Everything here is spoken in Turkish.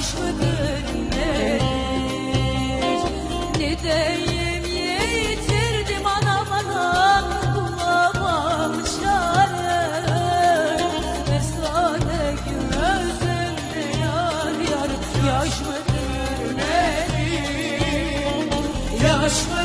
yaş mıdır nedir Ne diyeyim yitirdim anam anam Bulamam çare. Esade gözümde yar yar. Yaş mıdır nedir? Yaş mıdır